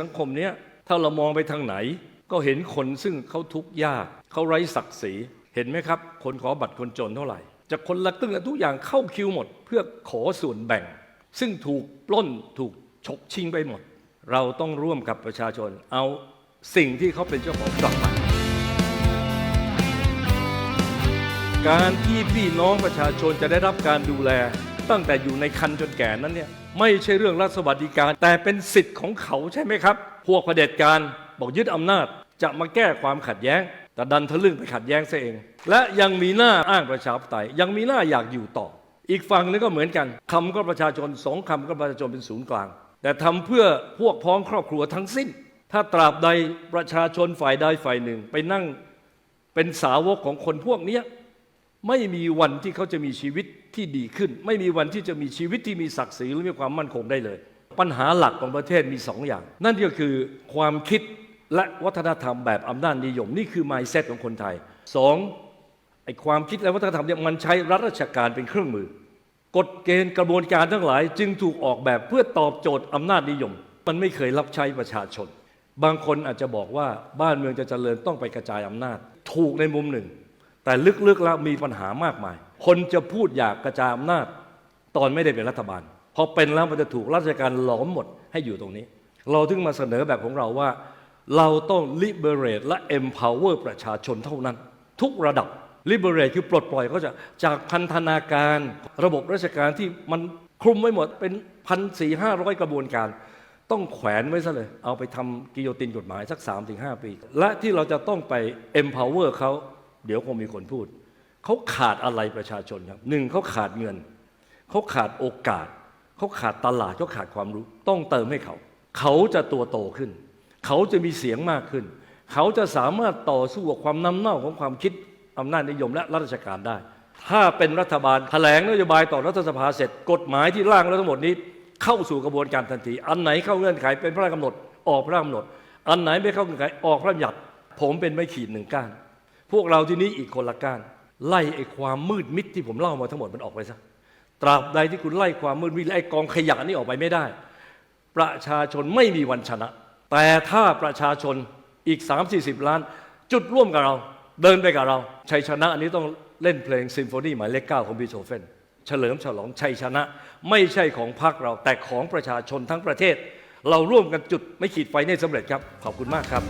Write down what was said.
สังคมเนี้ยถ้าเรามองไปทางไหน ก็เห็นคนซึ่งเขาทุกข์ยากเขาไร้ศักดิ์ศรีเห็นไหมครับ คนขอบัตรคนจนเท่าไหร่จะคนละครึ่งทุกอย่างเข้าคิวหมด เพื่อขอส่วนแบ่ง ซึ่งถูกปล้นถูกฉกชิงไปหมด เราต้องร่วมกับประชาชน เอาสิ่งที่เขาเป็นเจ้าของกลับมาการที่พี่น้องประชาชนจะได้รับการดูแล ตั้งแต่อยู่ในคันจนแก่นั้นเนี่ย ไม่ใช่เรื่องรัฐสวัสดิการ แต่เป็นสิทธิ์ของเขาใช่ไหมครับ พวกเผด็จการบอกยึดอำนาจ จะมาแก้ความขัดแย้ง แต่ดันทะลึ่งไปขัดแย้งซะเอง และยังมีหน้าอ้างประชาธิปไตยยังมีหน้าอยากอยู่ต่อ อีกฝั่งนึงก็เหมือนกันคำก็ประชาชนสองคำก็ประชาชนเป็นศูนย์กลาง แต่ทำเพื่อพวกพ้องครอบครัวทั้งสิ้น ถ้าตราบใดประชาชนฝ่ายใดฝ่ายหนึ่ง ไปนั่งเป็นสาวกของคนพวกนี้ ไม่มีวันที่เขาจะมีชีวิตที่ดีขึ้น ไม่มีวันที่จะมีชีวิตที่มีศักดิ์ศรีหรือมีความมั่นคงได้เลย ปัญหาหลักของประเทศมีสองอย่าง นั่นก็คือความคิดและวัฒนธรรมแบบอำนาจนิยม นี่คือ mindset ของคนไทยสองไอ้ความคิดและวัฒนธรรมเนี่ยมันใช้รัฐราชการเป็นเครื่องมือกฎเกณฑ์กระบวนการทั้งหลาย จึงถูกออกแบบเพื่อตอบโจทย์อำนาจนิยม มันไม่เคยรับใช้ประชาชน บางคนอาจจะบอกว่าบ้านเมืองจะเจริญต้องไปกระจายอำนาจ ถูกในมุมหนึ่ง แต่ลึกๆแล้วมีปัญหามากมาย คนจะพูดอยากกระจายอำนาจ ตอนไม่ได้เป็นรัฐบาล พอเป็นแล้วมันจะถูกราชการหลอมหมดให้อยู่ตรงนี้ เราถึงมาเสนอแบบของเราว่า เราต้อง liberate และ empower ประชาชนเท่านั้น ทุกระดับ liberate คือปลดปล่อยเขาจะจากพันธนาการระบบราชการที่มันคลุมไว้หมดเป็นพันสี่ห้าร้อยกระบวนการ ต้องแขวนไว้ซะเลย เอาไปทำกิโยตินกฎหมายสัก 3-5 ปี และที่เราจะต้องไป empower เขา เดี๋ยวคงมีคนพูด เขาขาดอะไรประชาชนครับหนึ่งเขาขาดเงิน เขาขาดโอกาส เขาขาดตลาดเขาขาดความรู้ ต้องเติมให้เขา เขาจะตัวโตขึ้น เขาจะมีเสียงมากขึ้น เขาจะสามารถต่อสู้กับความน้ำเน่าของความคิดอำนาจนิยมและรัฐราชการได้ ถ้าเป็นรัฐบาลแถลงนโยบายต่อรัฐสภาเสร็จ กฎหมายที่ร่างแล้วทั้งหมดนี้ เข้าสู่กระบวนการทันที อันไหนเข้าเงื่อนไขเป็นพระราชกำหนดออกพระราชกำหนด อันไหนไม่เข้าเงื่อนไขออกพระราชบัญญัติผมเป็นไม่ขีดหนึ่งก้าน พวกเราที่นี้อีกคนละก้านไล่ไอ้ความมืดมิดที่ผมเล่ามาทั้งหมดมันออกไปซะตราบใดที่คุณไล่ความมืดมิดไอ้กองขยะนี่ออกไปไม่ได้ ประชาชนไม่มีวันชนะ แต่ถ้าประชาชนอีก 3 4 0 ล้าน จุดร่วมกับเรา เดินไปกับเรา ชัยชนะอันนี้ต้องเล่นเพลงซิมโฟนีหมายเลขเก้าของบีโธเฟนเฉลิมฉลองชัยชนะ ไม่ใช่ของพรรคเราแต่ของประชาชนทั้งประเทศ เราร่วมกันจุดไม่ขีดไฟให้สำเร็จครับ ขอบคุณมากครับ